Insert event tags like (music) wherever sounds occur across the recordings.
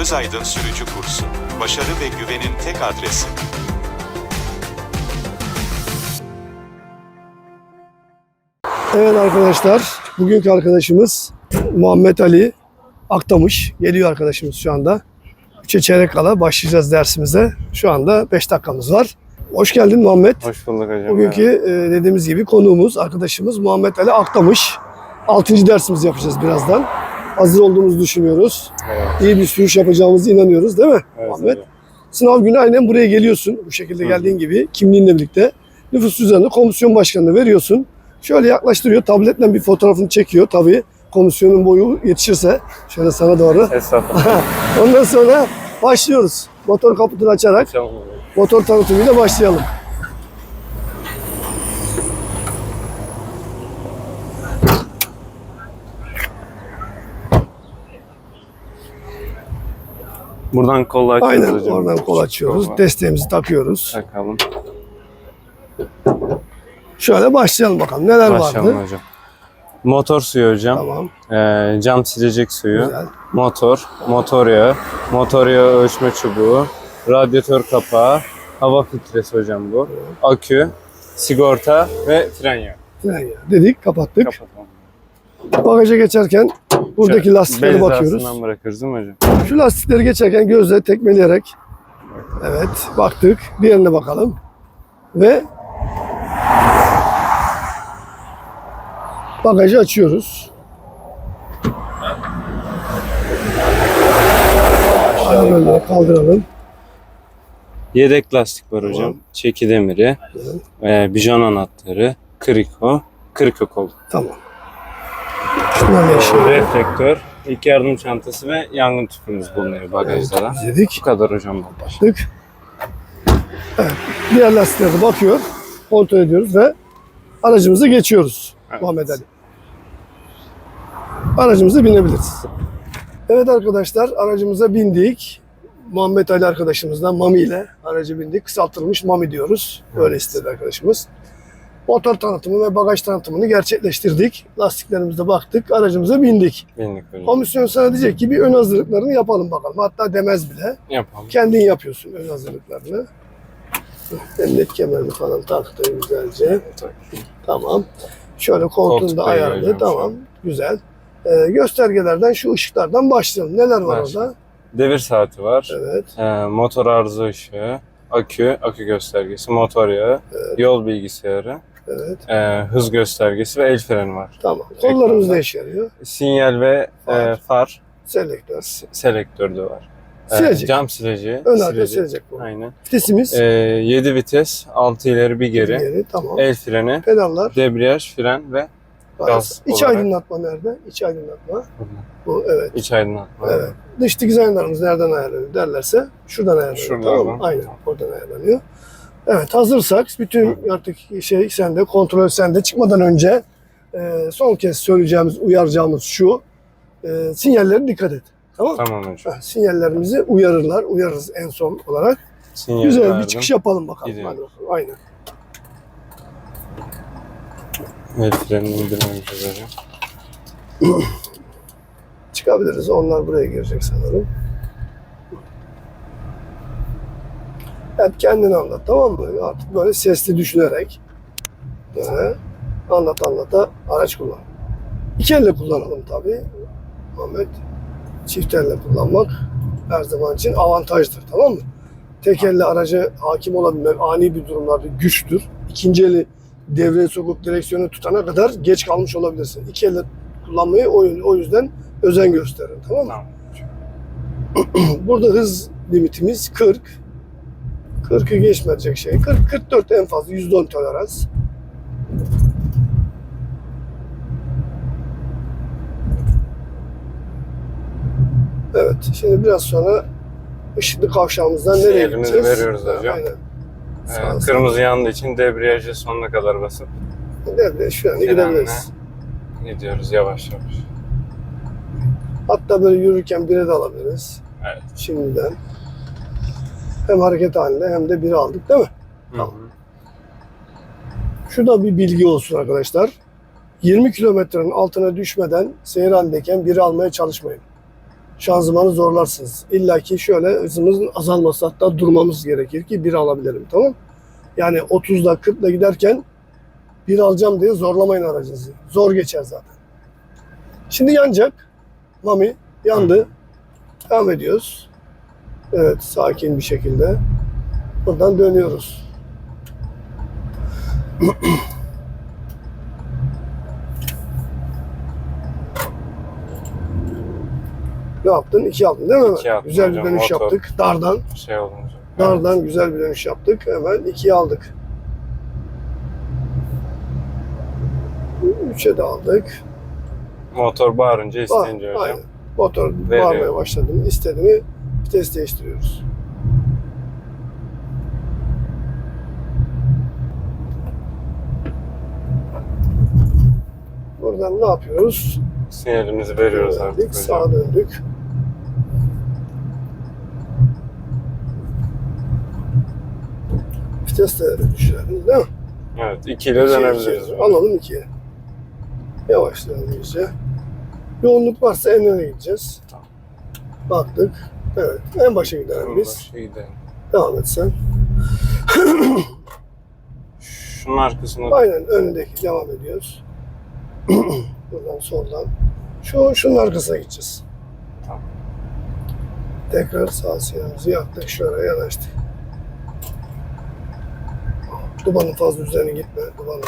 Özaydın Sürücü Kursu. Başarı ve güvenin tek adresi. Evet arkadaşlar, bugünkü arkadaşımız Muhammed Ali Aktamış. Geliyor arkadaşımız şu anda. Üçe çeyrek kala başlayacağız dersimize. Şu anda 5 dakikamız var. Hoş geldin Muhammed. Hoş bulduk hocam. Bugünkü e, dediğimiz gibi konuğumuz, arkadaşımız Muhammed Ali Aktamış. 6. dersimizi yapacağız birazdan. Hazır olduğumuzu düşünüyoruz. Evet, İyi bir sürüş yapacağımıza inanıyoruz değil mi evet Muhammed? hocam. Sınav günü aynen buraya geliyorsun. Bu şekilde Hı geldiğin gibi kimliğinle birlikte. Nüfus cüzdanını komisyon başkanına veriyorsun. Şöyle yaklaştırıyor. Tabletle bir fotoğrafını çekiyor. Tabii komisyonun boyu yetişirse. Şöyle sana doğru. Estağfurullah. (laughs) Ondan sonra başlıyoruz. Motor kaputunu açarak motor tanıtımıyla başlayalım. Buradan kol açıyoruz Aynen hocam. oradan kol açıyoruz. Var. Desteğimizi takıyoruz. Takalım. Şöyle başlayalım bakalım. Neler Başlayalım vardı? hocam. Motor suyu hocam. Tamam. Ee, cam silecek suyu. Güzel. Motor, motor yağı, motor yağı ölçme çubuğu, radyatör kapağı, hava filtresi hocam bu. Akü, sigorta ve fren yağı. Fren yağı Dedik kapattık. Kapatalım. Bagaja geçerken buradaki Şöyle lastiklere bez bakıyoruz. hizasından bırakırız değil mi hocam? Şu lastikleri geçerken gözle tekmeleyerek evet baktık. Diğerine bakalım. Ve bagajı açıyoruz. Böyle kaldıralım. Yedek lastik var hocam. Tamam. Çeki demiri, e, bijon anahtarı, kriko, kriko kol. Tamam. Şunlar? Reflektör, ilk yardım çantası ve yangın tüpümüz bulunuyor bagajda da. Dedik. Bu kadar hocam. Baktık. Evet. Diğer lastiklere bakıyor. Kontrol ediyoruz ve aracımıza geçiyoruz. Evet. Muhammed Ali. Aracımıza binebiliriz. Evet arkadaşlar aracımıza bindik. Muhammed Ali arkadaşımızla Mami ile aracı bindik. Kısaltılmış Mami diyoruz. Öyle istedi arkadaşımız. Motor tanıtımı ve bagaj tanıtımını gerçekleştirdik. Lastiklerimize baktık. Aracımıza bindik. Bindik hocam. Komisyon sana diyecek ki bir ön hazırlıklarını yapalım bakalım. Hatta demez bile. Yapalım. Kendin yapıyorsun ön hazırlıklarını. Emniyet kemerini falan taktın güzelce. Tamam. Şöyle koltuğunu da ayarlayacağım Tamam. Güzel. Ee, göstergelerden şu ışıklardan başlayalım. Neler var orada? Devir saati var. Evet. E, motor arıza ışığı, akü, akü göstergesi, motor yağı, yol bilgisayarı, Evet. e, hız göstergesi ve el freni var. Tamam. Kollarımız ne işe yarıyor? Sinyal ve Far. e, far, Selektör. selektör de var. E, Silecek. cam sileci. Ön arka silecek bu. Aynen. Vitesimiz. E, 7 vites, 6 ileri bir geri. Geri. Tamam. El freni, Pedallar. debriyaj, fren ve Gaz. İç olarak. aydınlatma nerede? İç aydınlatma. Bu evet. iç aydınlatma. Evet. Dış dizaynlarımız nereden ayarlanıyor derlerse şuradan ayarlanıyor. Şuradan. Tamam mı? Aynen oradan ayarlanıyor. Evet hazırsak bütün artık şey sende kontrol sende çıkmadan önce e, son kez söyleyeceğimiz uyaracağımız şu e, sinyallere dikkat et. Tamam? Tamam hocam. Ha, Sinyallerimizi uyarırlar. Uyarırız en son olarak. Sinyal Güzel verdim. bir çıkış yapalım bakalım. Gidiyorum. Hadi bakalım. Aynen. El frenini indirmemişiz hocam. Çıkabiliriz. Onlar buraya girecek sanırım. Hep kendini anlat tamam mı? Artık böyle sesli düşünerek böyle anlat anlata araç kullan. İki elle kullanalım tabii. Ahmet çift elle kullanmak her zaman için avantajdır tamam mı? Tek elle araca hakim olabilmek ani bir durumlarda güçtür. İkinci eli devreye sokup direksiyonu tutana kadar geç kalmış olabilirsin. İki elle kullanmayı o, o yüzden özen gösterin tamam mı? Tamam. (clears throat) Burada hız limitimiz 40. 40'ı geçmeyecek şey. 40 44 en fazla %10 tolerans. Evet. Şimdi biraz sonra ışıklı kavşağımızdan nereye Sinyalimizi gideceğiz? veriyoruz hocam. Aynen. Ee, kırmızı yandığı için debriyajı sonuna kadar basıp Devreye şu an frenle gidebiliriz. gidiyoruz yavaş yavaş. Hatta böyle yürürken bire de alabiliriz. Evet. Şimdiden. Hem hareket halinde hem de biri aldık değil mi? Tamam. Hı. Şurada bir bilgi olsun arkadaşlar. 20 kilometrenin altına düşmeden seyir halindeyken biri almaya çalışmayın. şanzımanı zorlarsınız. İlla ki şöyle hızımızın azalması hatta durmamız gerekir ki bir alabilelim tamam Yani 30'da 40'da giderken bir alacağım diye zorlamayın aracınızı. Zor geçer zaten. Şimdi yanacak. Mami yandı. Devam ediyoruz. Evet sakin bir şekilde. Buradan dönüyoruz. ne yaptın? İki yaptın değil mi? İki yaptım güzel bir hocam, dönüş motor. yaptık. Dardan. Şey olunca. Dardan güzel bir dönüş yaptık. Hemen ikiye aldık. Üçe de aldık. Motor bağırınca isteyince Ba- hocam. Aynen. Motor Veriyor. bağırmaya başladı. istedi mi vites değiştiriyoruz. Buradan ne yapıyoruz? Sinyalimizi veriyoruz artık hocam. sağa döndük. Vites değeri düşürelim değil mi? Evet, ikiyle İkiye, dönebiliriz. Alalım ikiye. Yavaşlayalım iyice. Yoğunluk varsa en öne gideceğiz. Tamam. Baktık. Evet. En başa gidelim biz. Başa gidelim. Devam et sen. Şunun arkasına Aynen önündeki devam ediyoruz. (clears throat) Buradan soldan. Şu şunun arkasına gideceğiz. Tamam. Tekrar sağ sinyalimizi yaktık. Şöyle yanaştık. Dumanın fazla üzerine gitme. Dumanın.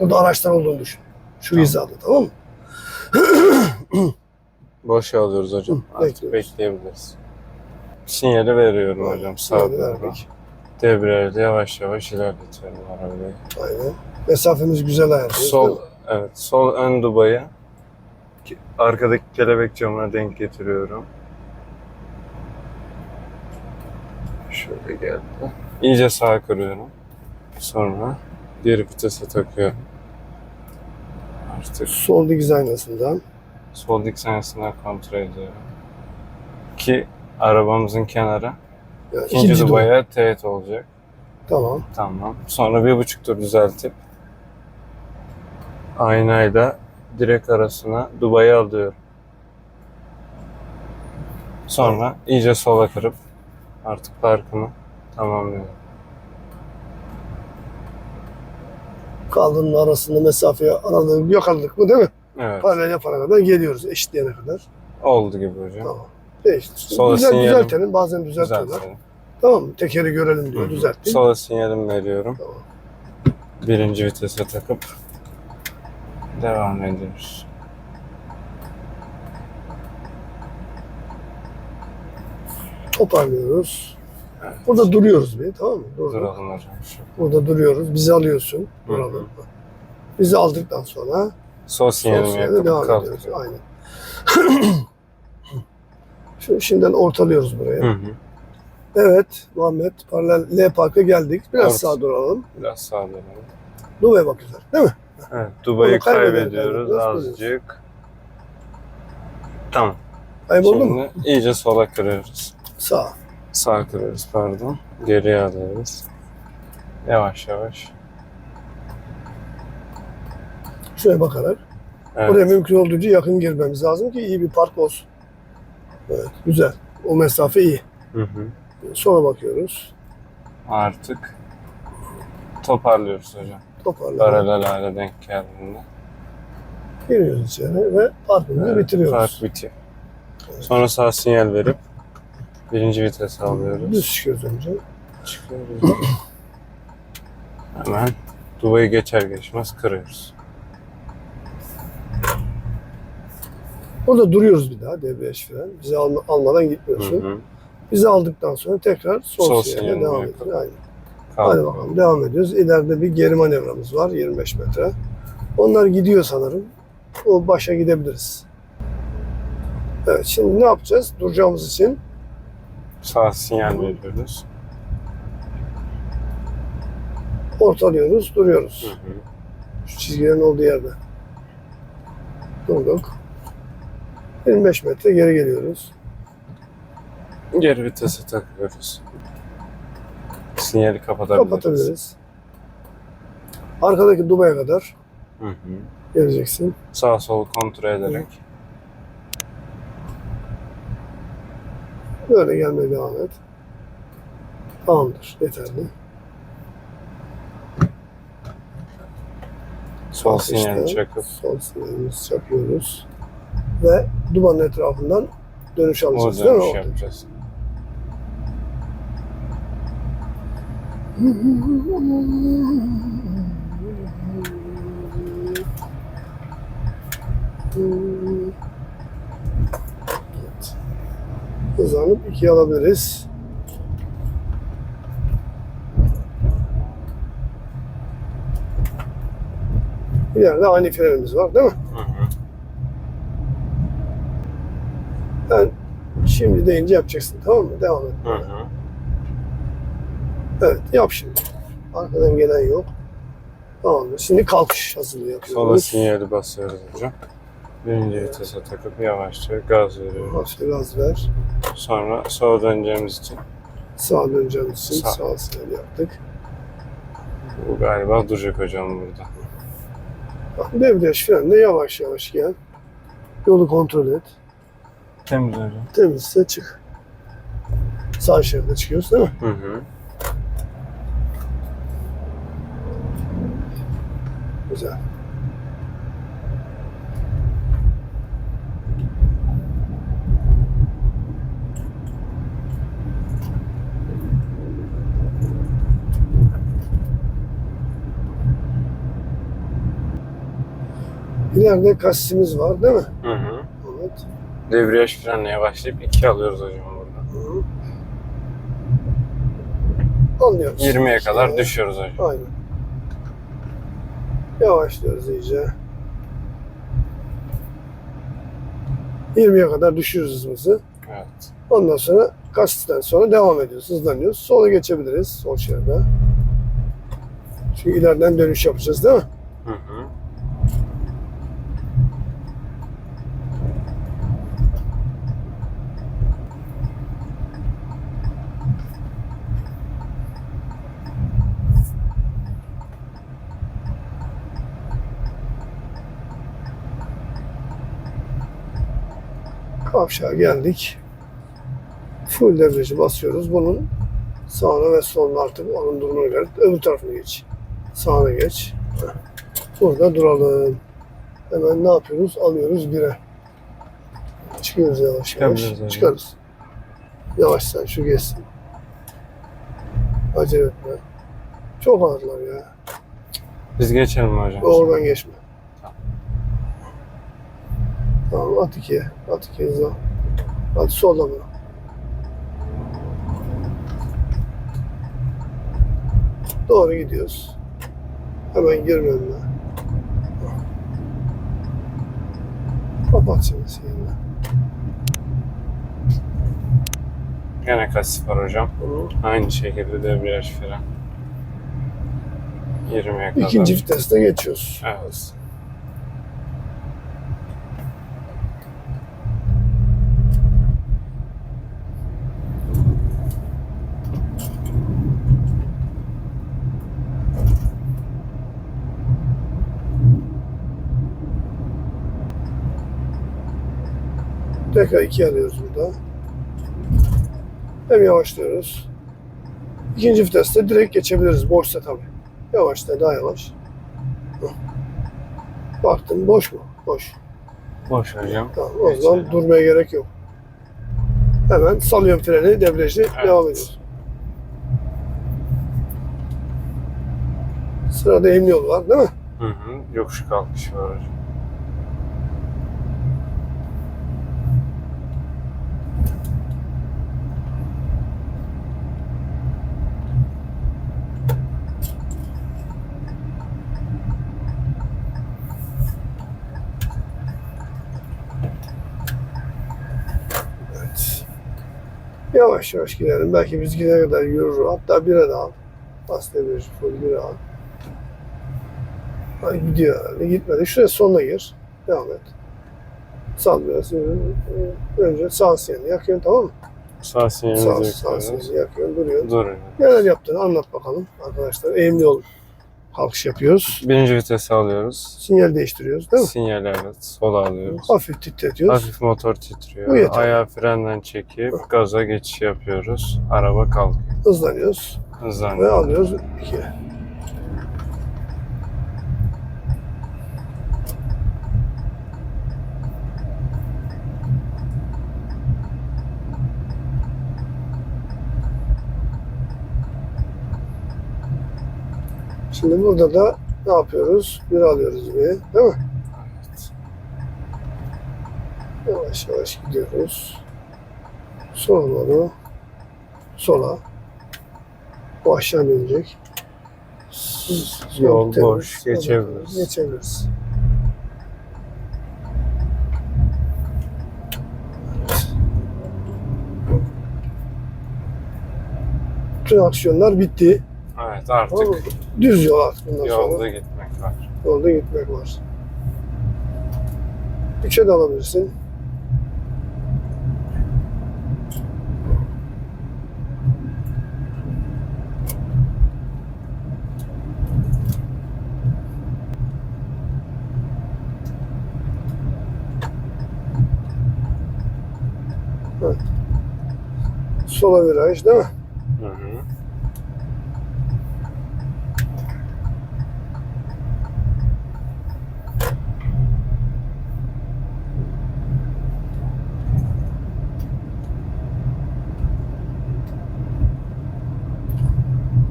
Burada araçlar olduğunu düşün. Şu Tamam. hizada tamam mı? (clears throat) boşa alıyoruz hocam. Hı, Artık bekliyoruz. bekleyebiliriz. Sinyali veriyorum Aynen. hocam. Sağ verdik. Debriyajda yavaş yavaş ilerletiyorum arabayı. Aynen. Mesafemiz güzel ayarlıyoruz. Sol, evet, sol ön dubayı ki- arkadaki kelebek camına denk getiriyorum. Şöyle geldi. İyice sağa kırıyorum. Sonra diğer vitese takıyorum. Artık Sol dikiz aynasından. sol dik sayısından kontrol ediyorum. Ki arabamızın kenarı Yani ikinci dubaya teğet olacak. Tamam. Tamam. Sonra bir buçuk tur düzeltip aynayla direk arasına dubayı alıyorum. Sonra iyice sola kırıp artık parkımı tamamlıyorum. Kaldırımın arasında mesafeye aralığı yakaladık mı değil mi? Evet. Paralel yapana kadar geliyoruz eşitleyene kadar. Oldu gibi hocam. Tamam. Değiştir. Sola Güzel, sinyalim. düzeltelim. Bazen düzeltiyorlar. Düzeltelim. Tamam mı? Tekeri görelim diyor. Düzelttim. Sola sinyalimi veriyorum. Tamam. Birinci vitese takıp devam ediyoruz. Toparlıyoruz. Evet. Burada duruyoruz bir tamam mı? Durduk. Duralım hocam. Şu. Burada duruyoruz. Bizi alıyorsun. Duralım. Bizi aldıktan sonra sosyale yakıp devam ediyoruz. kalkıyorum. Aynen. (clears throat) Şimdiden ortalıyoruz buraya. Hı hı. Evet Muhammed paralel L parka geldik. Biraz Orta. sağa duralım. Biraz sağa dönelim. Duva'ya bakıyorlar değil mi? Evet, Dubai'yi kaybediyoruz azıcık. Tamam. Kayboldu mu? Şimdi iyice sola kırıyoruz. Sağ. Sağa kırıyoruz pardon. Geriye alıyoruz. Yavaş yavaş. Şuraya bakarak. Evet. Oraya mümkün olduğunca yakın girmemiz lazım ki iyi bir park olsun. Evet, güzel. O mesafe iyi. Hı hı. Sonra bakıyoruz. Artık toparlıyoruz hocam. Toparlayalım. Paralel hale denk geldiğinde. Giriyoruz içeri ve parkımızı Evet, bitiriyoruz. Park bitiyor. Sonra sağ sinyal verip birinci vites alıyoruz. Düz çıkıyoruz önce. Çıkıyoruz. (clears throat) Hemen Dubai'yi geçer geçmez kırıyoruz. Burada duruyoruz bir daha debriyaj fren. Bizi alma- almadan Hı gitmiyorsun. hı. Bizi aldıktan sonra tekrar sol, sinyalini devam ediyoruz. Aynen. Hadi bakalım devam ediyoruz. İleride bir geri manevramız var 25 metre. Onlar gidiyor sanırım. O başa gidebiliriz. Evet şimdi ne yapacağız? Duracağımız için Sağ sinyal veriyoruz. ortalıyoruz, Hı duruyoruz. hı. Şu çizgilerin olduğu yerde. Durduk. 25 metre geri geliyoruz. Geri vitese takıyoruz. Sinyali kapatabiliriz. Kapatabiliriz. Arkadaki Dubai'ye kadar Hı hı. geleceksin. Sağ sol kontrol ederek. Böyle gelmeye devam et. Tamamdır. Yeterli. Sol Bak işte, çakıp Sol sinyalimizi çakıyoruz. Ve dumanın etrafından dönüş o alacağız değil mi? dönüş Orada? yapacağız. Evet. Hızlanıp ikiye alabiliriz. İleride ani frenimiz var değil mi? Hı hı. Ben şimdi deyince yapacaksın tamam mı? Devam et. Hı hı. Evet yap şimdi. Arkadan gelen yok. Tamamdır. Şimdi kalkış hazırlığı Sola yapıyoruz. sinyali basıyoruz hocam. Birinci vitese takıp yavaşça gaz veriyoruz. Hafif gaz ver. Sonra sola döneceğimiz için Sağa döneceğimiz için Sağ. sağ sinyal yaptık. bu galiba duracak hocam burada. Bak debriyaj frenle yavaş yavaş gel. Yolu kontrol et. Temiz hocam. Temizse çık. Sağ şeride çıkıyoruz değil mi? Hı hı. Güzel. İleride kasisimiz var değil mi? Hı hı. Debriyaj frenle başlayıp iki alıyoruz hocam burada. Hı. Anlıyoruz. 20'ye kadar İşte, düşüyoruz hocam. Aynen. Yavaşlıyoruz iyice. 20'ye kadar düşürürüz hızımızı. Evet. Ondan sonra kasisten sonra devam ediyoruz. Hızlanıyoruz. Sola geçebiliriz. Sol şeride. Çünkü ileriden dönüş yapacağız değil mi? Hı hı. Kavşağa geldik. Full devreci basıyoruz. Bunun sağına ve soluna artık onun durumuna göre öbür tarafına geç. Sağına geç. Burada duralım. Hemen ne yapıyoruz? Alıyoruz bire. Çıkıyoruz yavaş yavaş. Çıkarız. Yavaş sen şu geçsin. Acele etme. Çok ağırlar ya. Biz geçelim mi hocam? Oradan geçme. Tamam. At ikiye. At ikiye hızla. Hadi soldan bırak. Doğru gidiyoruz. Hemen girme önüne. Kapat şimdi sinyalini. Gene kasif var hocam. Hı. Aynı şekilde debriyaj fren. 20'ye kadar. İkinci viteste geçiyoruz. Evet. Tekrar ikiye alıyoruz burada. Hem yavaşlıyoruz. İkinci viteste direkt geçebiliriz. Boşsa tabii. Yavaşla daha yavaş. Hah. Baktın boş mu? Boş. Boş hocam. Tamam, o zaman Geçelim. durmaya gerek yok. Hemen salıyorum freni, debriyajı devam ediyoruz. Sırada eğim yol var değil mi? Hı hı. Yokuş kalkış var hocam. Evet. Yavaş yavaş gidelim. Belki biz gidene kadar yürür. Hatta bire de al. Bas debriyajı full bire al. Ay gidiyor herhalde. Gitmedi. Şuraya sonuna gir. Devam et. Sal biraz. Önce sağ sinyalini yakıyorsun tamam mı? Sağ Sağ, sinyalimizi sağ yakıyoruz. sinyalini yakıyorsun. Duruyorsun. Dur. Neler yaptığını anlat bakalım arkadaşlar. Eğimli olun. Kalkış yapıyoruz. Birinci vitesi alıyoruz. Sinyal değiştiriyoruz değil mi? Sinyal evet. Sola alıyoruz. Hafif titretiyoruz. Hafif motor Bu titriyor. yeter. Ayağı frenden çekip gaza geçiş yapıyoruz. Araba kalkıyor. Hızlanıyoruz. Ve Hızlanıyor. alıyoruz 2'ye. Şimdi burada da ne yapıyoruz? Bir alıyoruz bir, değil mi? Evet. Yavaş yavaş gidiyoruz. Sola doğru. Sola. Bu aşağı inecek. Yol boş, geçebiliriz. Geçebiliriz. Bütün aksiyonlar bitti. Evet artık mı? Düz yol artık bundan sonra. yolda gitmek var. Yolda gitmek var. Üçe de alabilirsin. Evet. Sola viraj değil mi? Hı hı.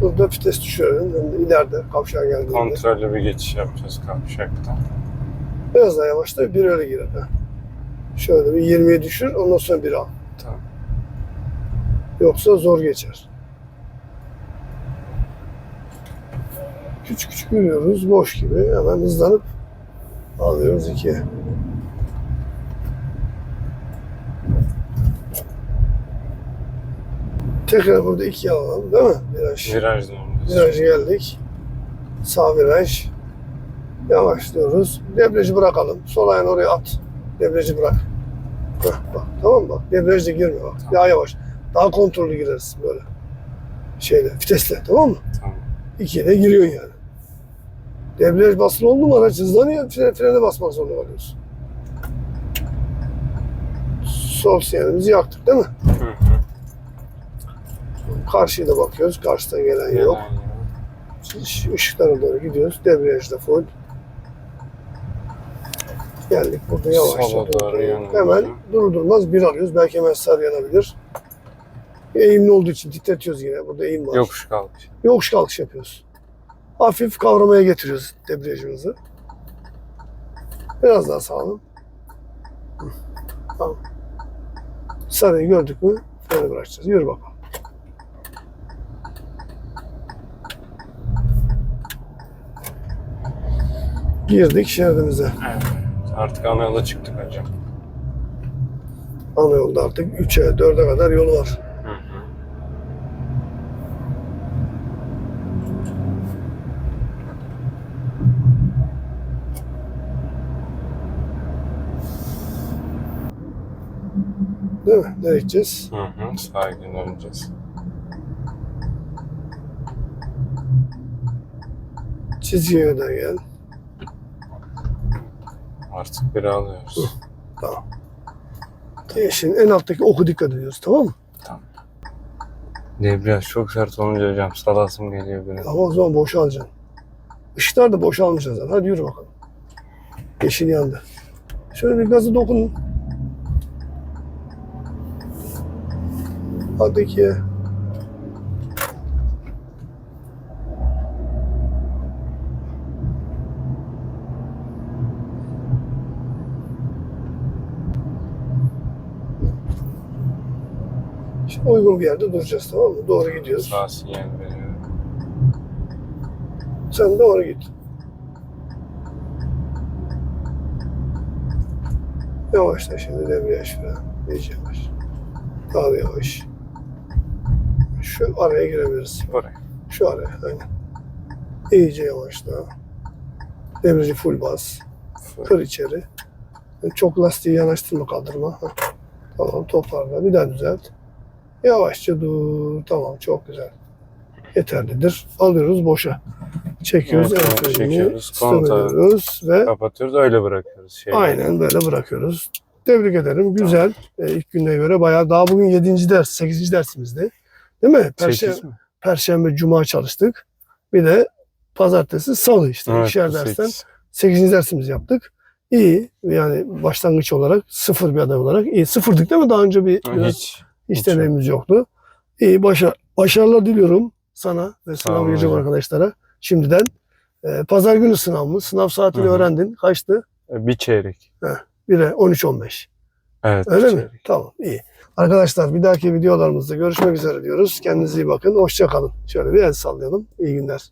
Burada vites. Yani ileride kavşağa geldiğinde. Kontrollü bir geçiş yapacağız kavşakta. Biraz daha yavaşla bir öyle girer. Ha. Şöyle bir 20'ye düşür ondan sonra bir al. Tamam. Yoksa zor geçer. Küçük küçük yürüyoruz boş gibi hemen hızlanıp alıyoruz ikiye. Tekrar burada ikiye alalım değil mi? Viraj. Viraj döneceğiz. Viraj geldik. Sağ viraj. Yavaşlıyoruz. Debriyajı bırakalım. Sol ayağını oraya at. Debriyajı bırak. Heh, bak, tamam mı? Bak, debriyajda girme bak. Daha yavaş. Daha kontrollü gireriz böyle. Şeyle, vitesle tamam mı? Tamam. İkiye de giriyorsun yani. Debriyaj basılı oldu mu araç hızlanıyor. Frene, frene basmak zorunda kalıyorsun. Sol sinyalimizi yaktık değil mi? Hı. Karşıya da bakıyoruz. Karşıdan gelen yok. Yok. Işıklara doğru gidiyoruz. Debriyajda full. Geldik burada yavaşça. Hemen durdurmaz bir alıyoruz. Belki hemen sarı yanabilir. Eğimli olduğu için titretiyoruz yine. Burada eğim var. Yokuş kalkış. Yokuş kalkış yapıyoruz. Hafif kavramaya getiriyoruz debriyajımızı. Biraz daha sağlam. Tamam. Sarıyı gördük mü freni bırakacağız. Yürü bakalım. Girdik şeridimize. Evet. Artık ana yola çıktık hocam. Ana yolda artık 3'e 4'e kadar yolu var. Hı hı. Değil mi? Nereye gideceğiz? Hı hı. Sakin döneceğiz. Çizgiye kadar gel. Artık biri alıyoruz. Tamam. Yeşilin en alttaki oku dikkat ediyoruz tamam mı? Debriyaj çok sert olunca hocam salasım geliyor benim. Ama o zaman boşa alacaksın. Işıklar da boşa almışlar zaten. Hadi yürü bakalım. Yeşil yandı. Şöyle bir gazı dokun. Hadi ikiye. Şimdi uygun bir yerde duracağız tamam mı? Doğru gidiyoruz. Sağ sinyal veriyor. Sen doğru git. Yavaşla şimdi debriyaj falan. İyice yavaş. Daha da yavaş. Şu araya girebiliriz. Oraya. Şu araya aynen. İyice yavaşla. Debriyajı full bas. Kır içeri. Çok lastiği yanaştırma kaldırma. Heh. Tamam toparla. Bir daha düzelt. Yavaşça dur. Tamam çok güzel. yeterlidir. Alıyoruz boşa. Çekiyoruz. Evet, frenini çekiyoruz, ediyoruz ve Kapatıyoruz öyle bırakıyoruz. Şeyi. aynen böyle bırakıyoruz. Tebrik ederim. Güzel. Ee, ilk güne göre bayağı daha bugün 7. ders, 8. dersimizdi. Değil mi? Perşembe, mi? Perşembe, Cuma çalıştık. Bir de pazartesi, salı işte. Evet, ikişer dersten sekiz. 8. dersimizi yaptık. İyi. Yani başlangıç olarak sıfır bir aday olarak iyi. Sıfırdık değil mi? Daha önce bir Hiç. Hiç deneyimimiz yoktu. İyi. Başa, başarılar diliyorum sana ve sınav hocam. arkadaşlara. Şimdiden Ee, pazar günü sınavımız. Sınav saatini öğrendin. Kaçtı? E, Bir çeyrek. 1'e 13-15. Evet. Öyle mi? çeyrek. Tamam. iyi. Arkadaşlar bir dahaki videolarımızda görüşmek üzere diyoruz. Kendinize iyi bakın. Hoşça kalın. Şöyle bir el sallayalım. İyi günler.